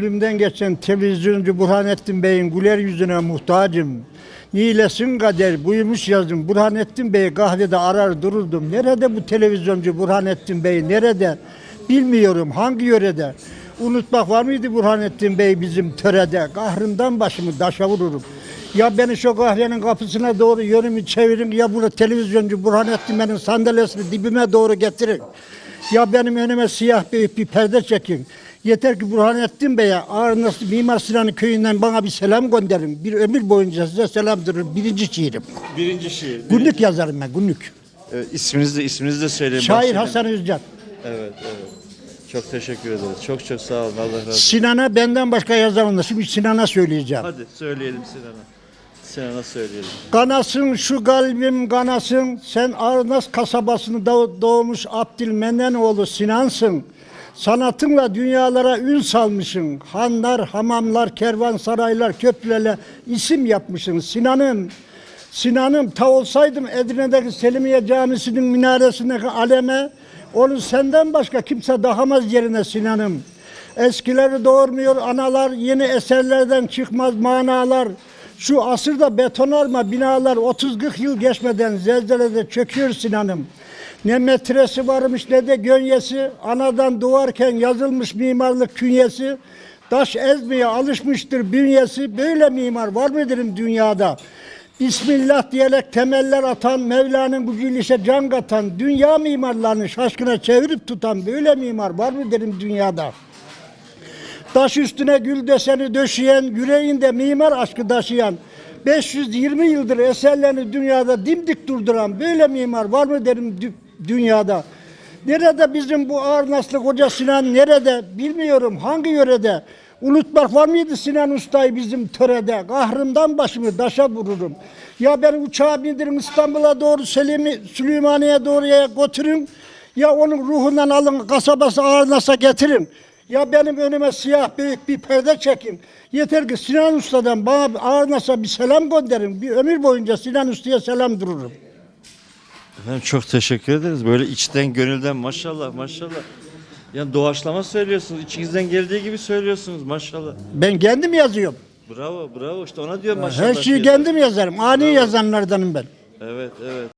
Elimden geçen televizyoncu Burhanettin Bey'in güler yüzüne muhtacım. Nilesin kader buymuş yazdım. Burhanettin Bey'i kahvede arar dururdum. Nerede bu televizyoncu Burhanettin Bey? Nerede? Bilmiyorum hangi yörede. Unutmak var mıydı Burhanettin Bey bizim törede? Kahrından başımı daşa vururum. Ya beni şu kahvenin kapısına doğru yönümü çevirin ya burada televizyoncu Burhanettin Bey'in sandalyesini dibime doğru getirin. Ya benim önüme siyah büyük bir perde çekin. Yeter ki Burhanettin Bey'e Ağrı Mimar Sinan köyünden bana bir selam gönderin. Bir ömür boyunca size selam durur. Birinci şiirim. Birinci şiir. Günlük yazarım ben günlük. Ee, isminizi de isminizi de söyleyin. Şair bahsedin. Hasan Özcan. Evet, evet. Çok teşekkür ederiz. Çok çok sağ olun. Allah razı olsun. Sinan'a benden başka yazarım da şimdi Sinan'a söyleyeceğim. Hadi söyleyelim Sinan'a. Sinan'a söyleyelim. Kanasın şu kalbim kanasın. Sen Arnas kasabasını doğ- doğmuş Abdülmenenoğlu Sinan'sın. Sanatınla dünyalara ün salmışsın. Hanlar, hamamlar, kervansaraylar, köprülerle isim yapmışsın. Sinan'ım, Sinan'ım ta olsaydım Edirne'deki Selimiye Camisi'nin minaresindeki aleme onu senden başka kimse dahamaz yerine Sinan'ım. Eskileri doğurmuyor analar, yeni eserlerden çıkmaz manalar. Şu asırda betonarma binalar 30-40 yıl geçmeden zelzelede çöküyor Sinan'ım. Ne metresi varmış ne de gönyesi, anadan doğarken yazılmış mimarlık künyesi. Taş ezmeye alışmıştır bünyesi, böyle mimar var mıdır dünyada? Bismillah diyerek temeller atan, Mevla'nın gücüyle işe can katan, dünya mimarlarını şaşkına çevirip tutan böyle mimar var mıdır dünyada? Taş üstüne gül deseni döşeyen, yüreğinde mimar aşkı taşıyan, 520 yıldır eserlerini dünyada dimdik durduran böyle mimar var mı derim dünyada. Nerede bizim bu Ağrınaslı Koca Sinan nerede bilmiyorum hangi yörede. Unutmak var mıydı Sinan Usta'yı bizim törede? Kahrımdan başımı daşa vururum. Ya beni uçağa bindirin İstanbul'a doğru Selimi, Süleymaniye doğruya götürün. Ya onun ruhundan alın kasabası Ağrınas'a getirin. Ya benim önüme siyah büyük bir perde çekin. Yeter ki Sinan Usta'dan bana Ağrınas'a bir selam gönderin. Bir ömür boyunca Sinan Usta'ya selam dururum. Efendim çok teşekkür ederiz. Böyle içten gönülden maşallah maşallah. Yani doğaçlama söylüyorsunuz. İçinizden geldiği gibi söylüyorsunuz maşallah. Ben kendim yazıyorum. Bravo bravo işte ona diyor maşallah. Her şeyi kendim yazarım. Ani yazanlardanım ben. Evet evet.